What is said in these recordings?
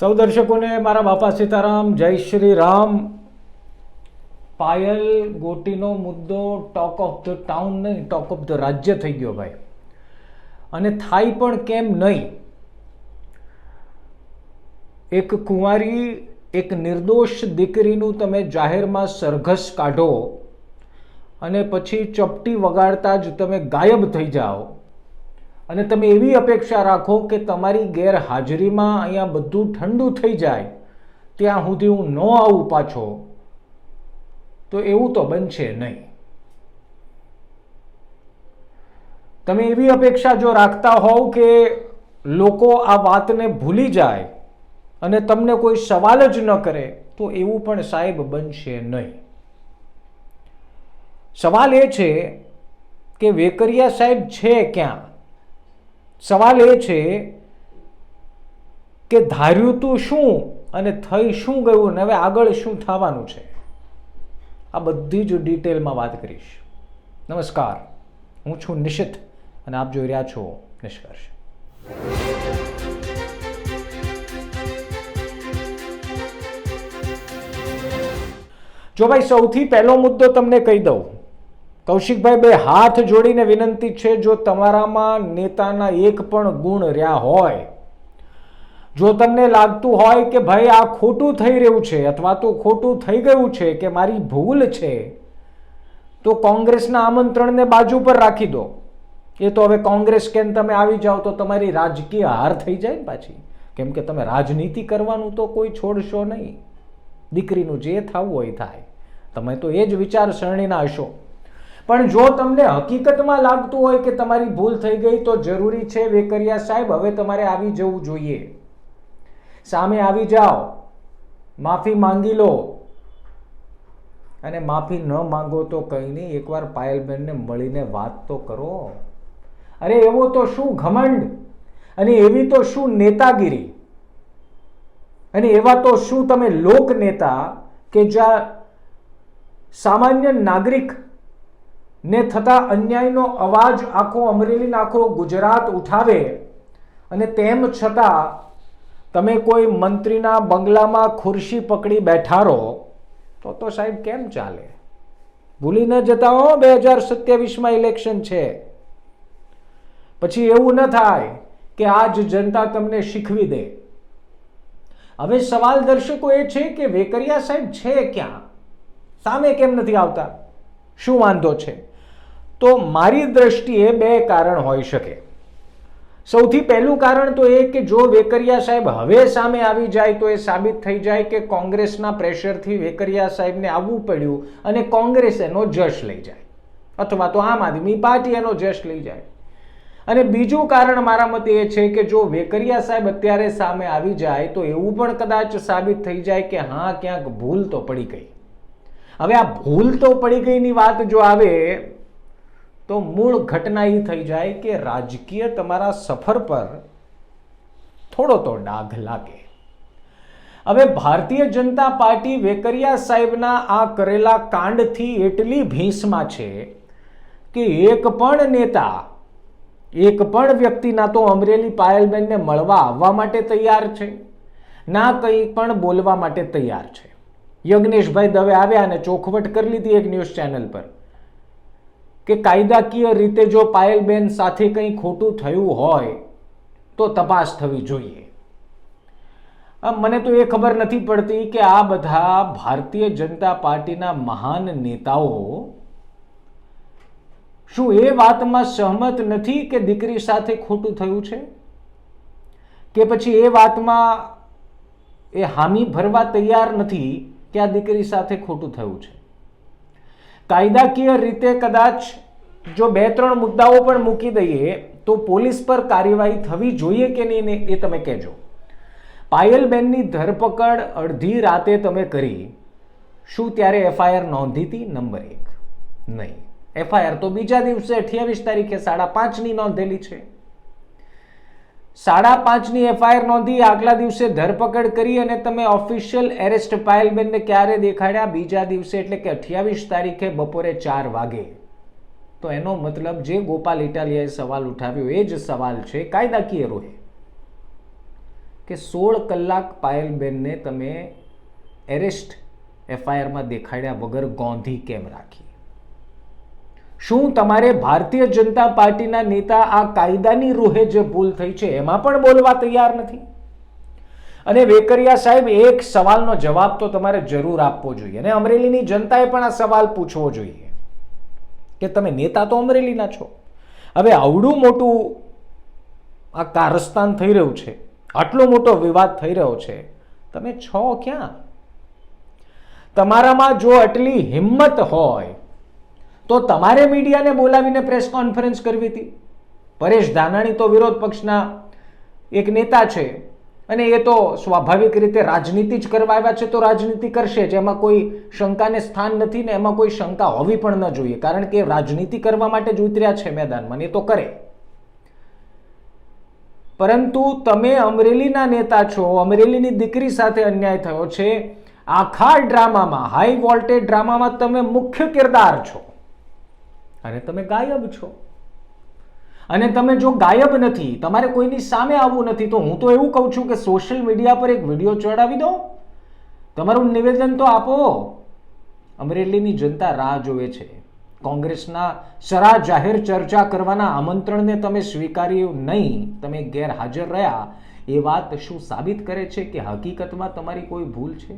સૌ દર્શકોને મારા બાપા સીતારામ, જય શ્રી રામ. પાયલ ગોટીનો મુદ્દો ટોક ઓફ ધ ટાઉન નહીં ટોક ઓફ ધ રાજ્ય થઈ ગયો ભાઈ. અને થાય પણ કેમ નહીં? એક કુંવારી, એક નિર્દોષ દીકરીનું તમે જાહેરમાં સરઘસ કાઢો અને પછી ચપટી વગાડતા જ તમે ગાયબ થઈ જાઓ. અને તમે એવી અપેક્ષા રાખો કે તમારી ગેરહાજરીમાં અહીંયા બધું ઠંડુ થઈ જાય, ત્યાં સુધી હું ન આવું પાછો. તો એવું તો બનશે નહીં. તમે એવી અપેક્ષા જો રાખતા હોવ કે લોકો આ વાતને ભૂલી જાય અને તમને કોઈ સવાલ જ ન કરે, તો એવું પણ સાહેબ બનશે નહીં. સવાલ એ છે કે વેકરિયા સાહેબ છે ક્યાં? સવાલ એ છે કે ધાર્યું તું શું અને થઈ શું ગયું અને હવે આગળ શું થવાનું છે? આ બધી જ ડિટેલમાં વાત કરીશ. નમસ્કાર. હું છું નિશિત અને આપ જોઈ રહ્યા છો નિષ્કર્ષ. જો ભાઈ સૌથી પહેલો મુદ્દો તમને કહી દઉં. કૌશિકભાઈ, બે હાથ જોડીને વિનંતી છે, જો તમારામાં નેતાના એક પણ ગુણ રહ્યા હોય, જો તમને લાગતું હોય કે ભાઈ આ ખોટું થઈ રહ્યું છે, અથવા તો ખોટું થઈ ગયું છે કે મારી ભૂલ છે, તો કોંગ્રેસના આમંત્રણને બાજુ પર રાખી દો. એ તો હવે કોંગ્રેસ કેમ તમે આવી જાઓ તો તમારી રાજકીય હાર થઈ જાય ને પાછી. કેમ કે તમે રાજનીતિ કરવાનું તો કોઈ છોડશો નહીં. દીકરીનું જે થવું હોય થાય. તમે તો એ જ વિચારસરણીના હશો. પણ જો તમને હકીકતમાં લાગતું હોય કે તમારી ભૂલ થઈ ગઈ, તો જરૂરી છે વેકરિયા સાહેબ, હવે તમારે આવી જવું જોઈએ. સામે આવી જાઓ. માફી માંગી લો. અને માફી ન માંગો તો કંઈ નહીં, એકવાર પાયલબેનને મળીને વાત તો કરો. અરે, એવો તો શું ઘમંડ? અને એવી તો શું નેતાગીરી? અને એવા તો શું તમે લોક નેતા કે જ્યાં સામાન્ય નાગરિક ને થતા અન્યાયનો અવાજ આખો અમરેલી આખો ગુજરાત ઉઠાવે. અને તેમ છતાં તમે કોઈ મંત્રીના બંગલામાં ખુરશી પકડી બેઠા રહો તો તો સાહેબ કેમ ચાલે? ભૂલી ન જતા હો, બે હજાર સત્યાવીસમાં ઇલેક્શન છે. પછી એવું ન થાય કે આજ જનતા તમને શીખવી દે. હવે સવાલ દર્શકો એ છે કે વેકરિયા સાહેબ છે ક્યાં? સામે કેમ નથી આવતા? શું વાંધો છે? તો મારી દ્રષ્ટિએ બે કારણ હોઈ શકે. સૌથી પહેલું કારણ તો એ કે જો વેકરિયા સાહેબ હવે સામે આવી જાય તો એ સાબિત થઈ જાય કે કોંગ્રેસના પ્રેશરથી વેકરિયા સાહેબને આવવું પડ્યું અને કોંગ્રેસ એનો જશ લઈ જાય. અથવા તો આમ આદમી પાર્ટી એનો જશ લઈ જાય. અને બીજું કારણ મારા મતે એ છે કે જો વેકરિયા સાહેબ અત્યારે સામે આવી જાય તો એવું પણ કદાચ સાબિત થઈ જાય કે હા, ક્યાંક ભૂલ તો પડી ગઈ. હવે આ ભૂલ તો પડી ગઈની વાત જો આવે તો મૂળ ઘટના એ થઈ જાય કે રાજકીય તમારા સફર પર થોડો તો ડાઘ લાગે. હવે ભારતીય જનતા પાર્ટી વેકરિયા સાહેબના આ કરેલા કાંડથી એટલી ભીંસમાં છે કે એક પણ નેતા, એક પણ વ્યક્તિના તો અમરેલી પાયલબેનને મળવા આવવા માટે તૈયાર છે, ના કંઈ પણ બોલવા માટે તૈયાર છે. યજ્ઞેશભાઈ દવે આવ્યા અને ચોખવટ કરી લીધી એક ન્યૂઝ ચેનલ પર. કે કાયદાકીય રીતે જો પાયલબેન સાથે કંઈ ખોટું થયું હોય, તો તપાસ થવી જોઈએ. મને તો એ ખબર નથી પડતી કે આ બધા ભારતીય જનતા પાર્ટીના મહાન નેતાઓ શું એ વાતમાં સહમત નથી કે દીકરી સાથે ખોટું થયું છે? કે પછી એ વાતમાં એ હામી ભરવા તૈયાર નથી કે આ દીકરી સાથે ખોટું થયું છે? કાયદાકીય રીતે કદાચ જો બે ત્રણ મુદ્દાઓ પણ મૂકી દઈએ, તો પોલીસ પર કાર્યવાહી થવી જોઈએ કે નહીં એ તમે કહેજો. પાયલબેનની ધરપકડ અડધી રાતે તમે કરી, શું ત્યારે એફઆઈઆર નોંધી હતી? નંબર એક. નહીં. એફઆઈઆર તો બીજા દિવસે, અઠ્યાવીસ તારીખે સાડા પાંચની નોંધેલી છે. સાડા પાંચની એફઆઈઆર નોંધી આગલા દિવસે ધરપકડ કરી અને તમે ઓફિશિયલ એરેસ્ટ પાયલબેનને ક્યારે દેખાડ્યા? બીજા દિવસે એટલે કે અઠ્યાવીસ તારીખે બપોરે ચાર વાગે. તો એનો મતલબ જે ગોપાલ ઇટાલિયાએ સવાલ ઉઠાવ્યો, એ જ સવાલ છે કાયદાકીય રોહે. કે સોળ કલાક પાયલબેનને તમે એરેસ્ટ એફઆઈઆરમાં દેખાડ્યા વગર ગોંધી કેમ રાખી? શું તમારે ભારતીય જનતા પાર્ટીના નેતા આ કાયદાની રૂહે જે ભૂલ થઈ છે એમાં પણ બોલવા તૈયાર નથી? અને વેકરિયા સાહેબ, એક સવાલનો જવાબ તો તમારે જરૂર આપવો જોઈએ અને અમરેલીની જનતાએ પણ આ સવાલ પૂછવો જોઈએ કે તમે નેતા તો અમરેલીના છો. હવે આવડું મોટું આ કારસ્તાન થઈ રહ્યું છે, આટલો મોટો વિવાદ થઈ રહ્યો છે, તમે છો ક્યાં? તમારામાં જો આટલી હિંમત હોય તો તમારે મીડિયાને બોલાવીને પ્રેસ કોન્ફરન્સ કરવી હતી? પરેશ ધાનાણી તો વિરોધ પક્ષના એક નેતા છે અને એ તો સ્વાભાવિક રીતે રાજનીતિ જ કરવા આવ્યા છે તો રાજનીતિ કરશે જ. એમાં કોઈ શંકાને સ્થાન નથી ને એમાં કોઈ શંકા હોવી પણ ન જોઈએ. કારણ કે રાજનીતિ કરવા માટે જ ઉતર્યા છે મેદાનમાં એ તો કરે. પરંતુ તમે અમરેલીના નેતા છો, અમરેલીની દીકરી સાથે અન્યાય થયો છે. આખા ડ્રામામાં હાઈ વોલ્ટેજ ડ્રામામાં તમે મુખ્ય કિરદાર છો. અને તમે ગાયબ છો. અને તમે જો ગાયબ નથી, તમારે કોઈની સામે આવવું નથી, તો હું તો એવું કહું છું કે સોશિયલ મીડિયા પર એક વીડિયો ચડાવી દો. તમારું નિવેદન તો આપો. અમરેલીની જનતા રાહ જોવે છે. કોંગ્રેસના સરા જાહેર ચર્ચા કરવાના આમંત્રણને તમે સ્વીકાર્યું નહીં, તમે ગેરહાજર રહ્યા. એ વાત શું સાબિત કરે છે કે હકીકતમાં તમારી કોઈ ભૂલ છે?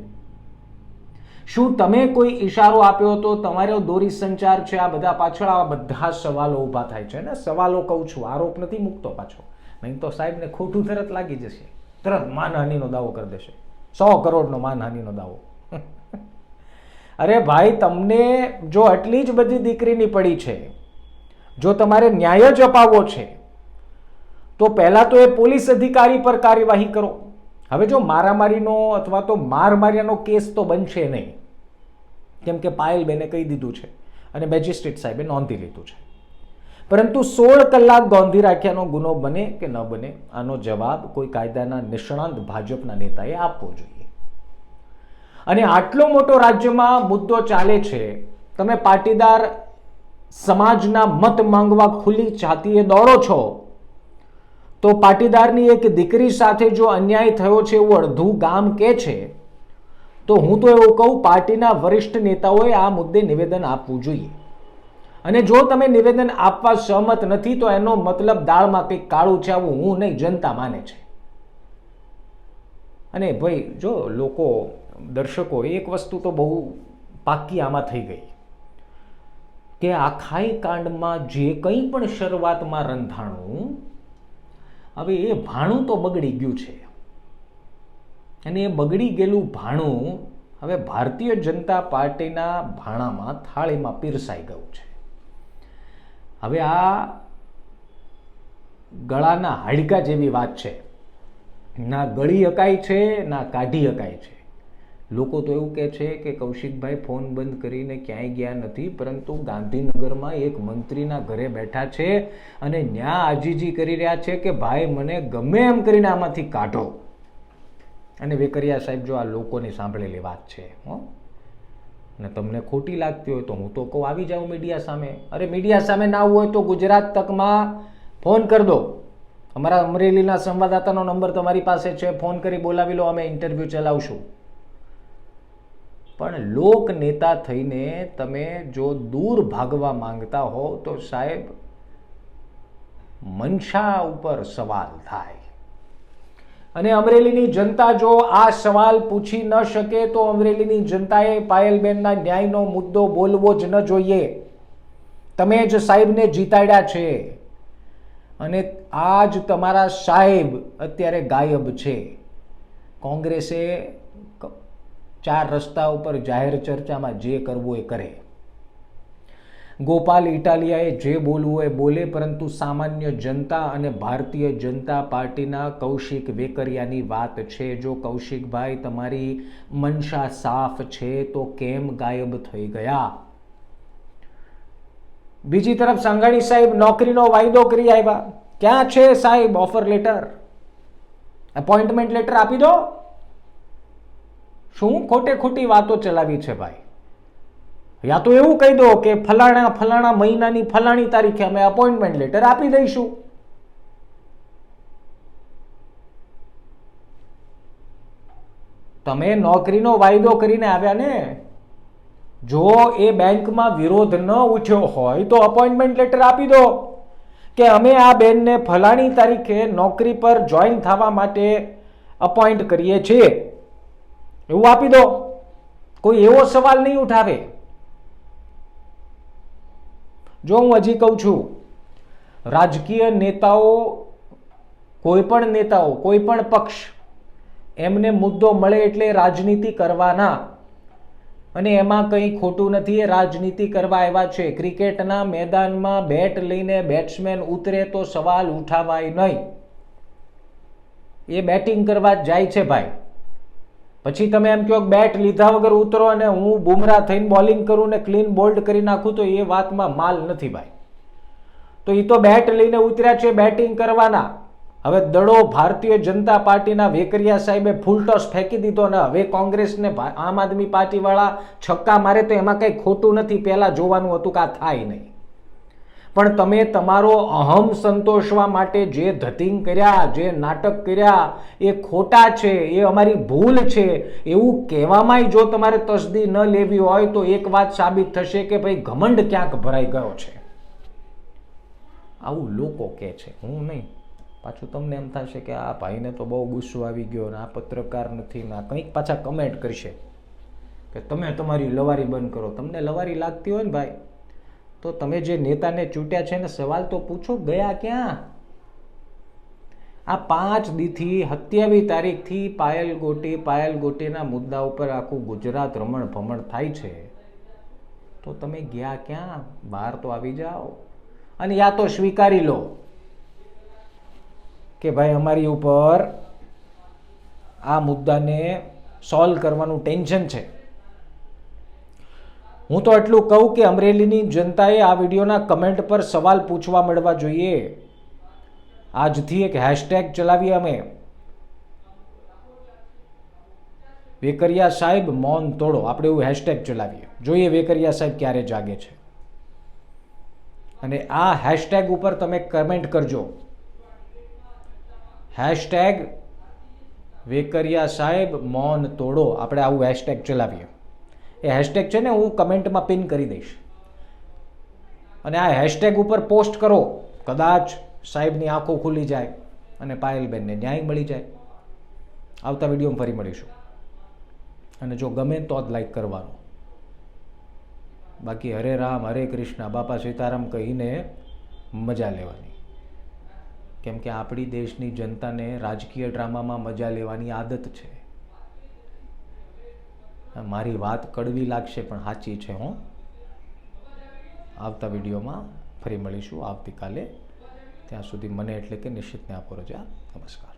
શું તમે કોઈ ઈશારો આપ્યો તો તમારો દોરી સંચાર છે? આ બધા પાછળ આ બધા સવાલો ઊભા થાય છે ને સવાલો કહું છું, આરોપ નથી મૂકતો પાછો. નહીં તો સાહેબને ખોટું તરત લાગી જશે. તરત માનહાનિનો દાવો કરી દેશે. સો કરોડનો માનહાનિનો દાવો. અરે ભાઈ, તમને જો આટલી જ બધી દીકરીની પડી છે, જો તમારે ન્યાય જ અપાવવો છે, તો પહેલાં તો એ પોલીસ અધિકારી પર કાર્યવાહી કરો. હવે જો મારામારીનો અથવા તો માર માર્યાનો કેસ તો બનશે નહીં. કેમ કે પાયલબેને કહી દીધું છે અને મેજિસ્ટ્રેટ સાહેબે નોંધી લીધું છે. પરંતુ સોળ કલાક ગોંધી રાખ્યાનો ગુનો બને કે ન બને, આનો જવાબ કોઈ કાયદાના નિષ્ણાંત ભાજપના નેતાએ આપવો જોઈએ. અને આટલો મોટો રાજ્યમાં મુદ્દો ચાલે છે, તમે પાટીદાર સમાજના મત માંગવા ખુલ્લી છાતીએ દોડો છો તો પાટીદારની એક દીકરી સાથે જો અન્યાય થયો છે એવું અડધું ગામ કે છે? તો હું તો એવું કહું, પાર્ટીના વરિષ્ઠ નેતાઓએ આ મુદ્દે નિવેદન આપવું જોઈએ. અને જો તમે નિવેદન આપવા સહમત નથી, તો એનો મતલબ દાળમાં કંઈક કાળું છે, આવું હું નહીં, જનતા માને છે. અને ભાઈ, જો લોકો, દર્શકો, એક વસ્તુ તો બહુ પાકી આમાં થઈ ગઈ. કે આખાઈ કાંડમાં જે કંઈ પણ શરૂઆતમાં રંધાણું હવે એ ભાણું તો બગડી ગયું છે. અને એ બગડી ગયેલું ભાણું હવે ભારતીય જનતા પાર્ટીના ભાણામાં થાળીમાં પીરસાઈ ગયું છે. હવે આ ગળાના હાડકા જેવી વાત છે. ના ગળી હકાય છે, ના કાઢી હકાય છે. લોકો તો એવું કહે છે કે કૌશિકભાઈ ફોન બંધ કરીને ક્યાંય ગયા નથી, પરંતુ ગાંધીનગરમાં એક મંત્રીના ઘરે બેઠા છે અને ન્યા આજીજી કરી રહ્યા છે કે ભાઈ મને ગમે એમ કરીને આમાંથી કાઢો. અને વેકરિયા સાહેબ જો આ લોકોની સાંભળેલી વાત છે, હો. અને તમને ખોટી લાગતી હોય તો હું તો કહું, આવી જાઉં મીડિયા સામે. અરે મીડિયા સામે ના આવવું હોય તો ગુજરાત તકમાં ફોન કરી દો. અમારા અમરેલીના સંવાદદાતાનો નંબર તમારી પાસે છે, ફોન કરી બોલાવી લો, અમે ઇન્ટરવ્યૂ ચલાવશું. પણ લોક નેતા થઈને તમે જો દૂર ભાગવા માંગતા હો તો સાહેબ મનશા ઉપર સવાલ થાય. અને અમરેલીની જનતા જો આ સવાલ પૂછી ન શકે તો અમરેલીની જનતાએ પાયલબેનના ન્યાયનો મુદ્દો બોલવો જ ન જોઈએ. તમે જ સાહેબને જીતાડ્યા છે. અને આ જ તમારા સાહેબ અત્યારે ગાયબ છે. કોંગ્રેસે ચાર રસ્તા ઉપર જાહેર ચર્ચામાં જે કરવું એ કરે. ગોપાલ ઇટાલિયાએ જે બોલવું એ બોલે, પરંતુ સામાન્ય જનતા અને ભારતીય જનતા પાર્ટીના કૌશિક વેકરિયાની વાત છે. જો કૌશિકભાઈ, તમારી મનસા સાફ છે તો કેમ ગાયબ થઈ ગયા? બીજી તરફ સંઘાણી સાહેબ નોકરીનો વાયદો કરી આવ્યા. ક્યાં છે સાહેબ ઓફર લેટર? એપોઇન્ટમેન્ટ લેટર આપી દો. શું ખોટે ખોટી વાતો ચલાવી છે ભાઈ? યા તો એવું કહી દો કે ફલાણા ફલાણા મહિનાની ફલાણી તારીખે અમે અપોઇન્ટમેન્ટ લેટર આપી દઈશું. તમે નોકરીનો વાયદો કરીને આવ્યા ને, જો એ બેંકમાં વિરોધ ન ઉઠ્યો હોય તો અપોઇન્ટમેન્ટ લેટર આપી દો કે અમે આ બેનને ફલાણી તારીખે નોકરી પર જોઈન થવા માટે અપોઇન્ટ કરીએ છીએ. એવું આપી દો. કોઈ એવો સવાલ નહીં ઉઠાવે. જો હું હજી કહું છું, રાજકીય નેતાઓ, કોઈ પણ નેતાઓ, કોઈ પણ પક્ષ, એમને મુદ્દો મળે એટલે રાજનીતિ કરવાના. અને એમાં કંઈ ખોટું નથી, એ રાજનીતિ કરવા આવ્યા છે. ક્રિકેટના મેદાનમાં બેટ લઈને બેટ્સમેન ઉતરે તો સવાલ ઉઠાવાય નહીં. એ બેટિંગ કરવા જાય છે ભાઈ. પછી તમે એમ કહો બેટ લીધા વગર ઉતરો અને હું બુમરાહ થઈને બોલિંગ કરું ને ક્લીન બોલ્ડ કરી નાખું, તો એ વાતમાં માલ નથી ભાઈ. તો એ તો બેટ લઈને ઉતર્યા છે બેટિંગ કરવાના. હવે દડો ભારતીય જનતા પાર્ટીના વેકરિયા સાહેબે ફૂલ ટોસ ફેંકી દીધો ને હવે કોંગ્રેસને આમ આદમી પાર્ટીવાળા છક્કા મારે તો એમાં કંઈ ખોટું નથી. પહેલાં જોવાનું હતું કે આ થાય નહીં. પણ તમે તમારો અહમ સંતોષવા માટે જે ધતિંગ કર્યા, જે નાટક કર્યા, એ ખોટા છે, એ અમારી ભૂલ છે, એવું કહેવામાંય જો તમારે તસદી ન લેવી હોય તો એક વાત સાબિત થશે કે ભાઈ ઘમંડ ક્યાંક ભરાઈ ગયો છે. આવું લોકો કહે છે. હું નહીં. પાછું તમને એમ થશે કે આ ભાઈને તો બહુ ગુસ્સો આવી ગયો ને આ પત્રકાર નથી ને આ કંઈક પાછા કમેન્ટ કરશે. કે તમે તમારી લવારી બંધ કરો. તમને લવારી લાગતી હોય ને ભાઈ તો તમે જે નેતાને ચૂંટ્યા છે ને, સવાલ તો પૂછો, ગયા ક્યાં? આ પાંચ દીથી હત્યાવી તારીખથી પાયલ ગોટી, પાયલ ગોટીના મુદ્દા ઉપર આખું ગુજરાત રમણ ભમણ થાય છે. તો તમે ગયા ક્યાં? બહાર તો આવી જાઓ. અને યા તો સ્વીકારી લો કે ભાઈ અમારી ઉપર આ મુદ્દાને સોલ્વ કરવાનું ટેન્શન છે. હું તો એટલું કહું કે અમરેલીની જનતાએ આ વિડીયોના કમેન્ટ પર સવાલ પૂછવા મળવા જોઈએ. આજથી એક હેશટેગ ચલાવીએ અમે. વેકરિયા સાહેબ, મૌન તોડો. આપણે એવું હેશટેગ ચલાવીએ. જોઈએ વેકરિયા સાહેબ ક્યારે જાગે છે. અને આ હેશટેગ ઉપર તમે કમેન્ટ કરજો. હેશટેગ વેકરિયા સાહેબ, મૌન તોડો. આપણે આવું હેશટેગ ચલાવીએ. એ હેશટેગ છે ને હું કમેન્ટમાં પિન કરી દઈશ. અને આ હેશટેગ ઉપર પોસ્ટ કરો. કદાચ સાહેબની આંખો ખુલી જાય અને પાયલબેનને ન્યાય મળી જાય. આવતા વિડીયોમાં ફરી મળીશું. અને જો ગમે તો જ લાઈક કરવાનું. બાકી હરે રામ, હરે કૃષ્ણ, બાપા સીતારામ કહીને મજા લેવાની. કેમ કે આપણી દેશની જનતાને રાજકીય ડ્રામામાં મજા લેવાની આદત છે. મારી વાત કડવી લાગશે પણ સાચી છે હું. આવતા વિડીયોમાં ફરી મળીશું આવતીકાલે. ત્યાં સુધી મને એટલે કે નિશ્ચિતને આપો રજા. નમસ્કાર.